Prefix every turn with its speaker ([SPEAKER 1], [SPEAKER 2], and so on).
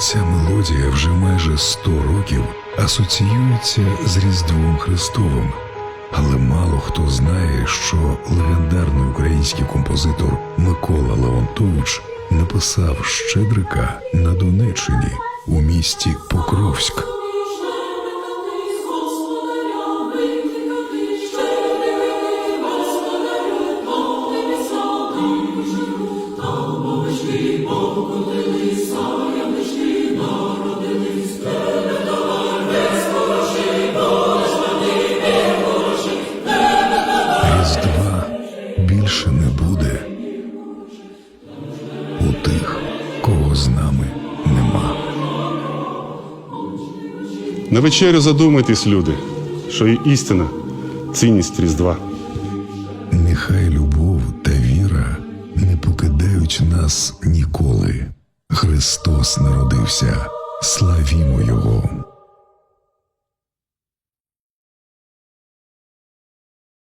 [SPEAKER 1] Ця мелодія вже майже 100 років асоціюється з Різдвом Христовим, але мало хто знає, що легендарний український композитор Микола Леонтович написав Щедрика на Донеччині у місті Покровськ. Різдва
[SPEAKER 2] На вечерю задумайтесь, люди, що і істина, цінність Різдва.
[SPEAKER 1] Нехай любов та віра не покидають нас ніколи. Христос народився, славімо Його.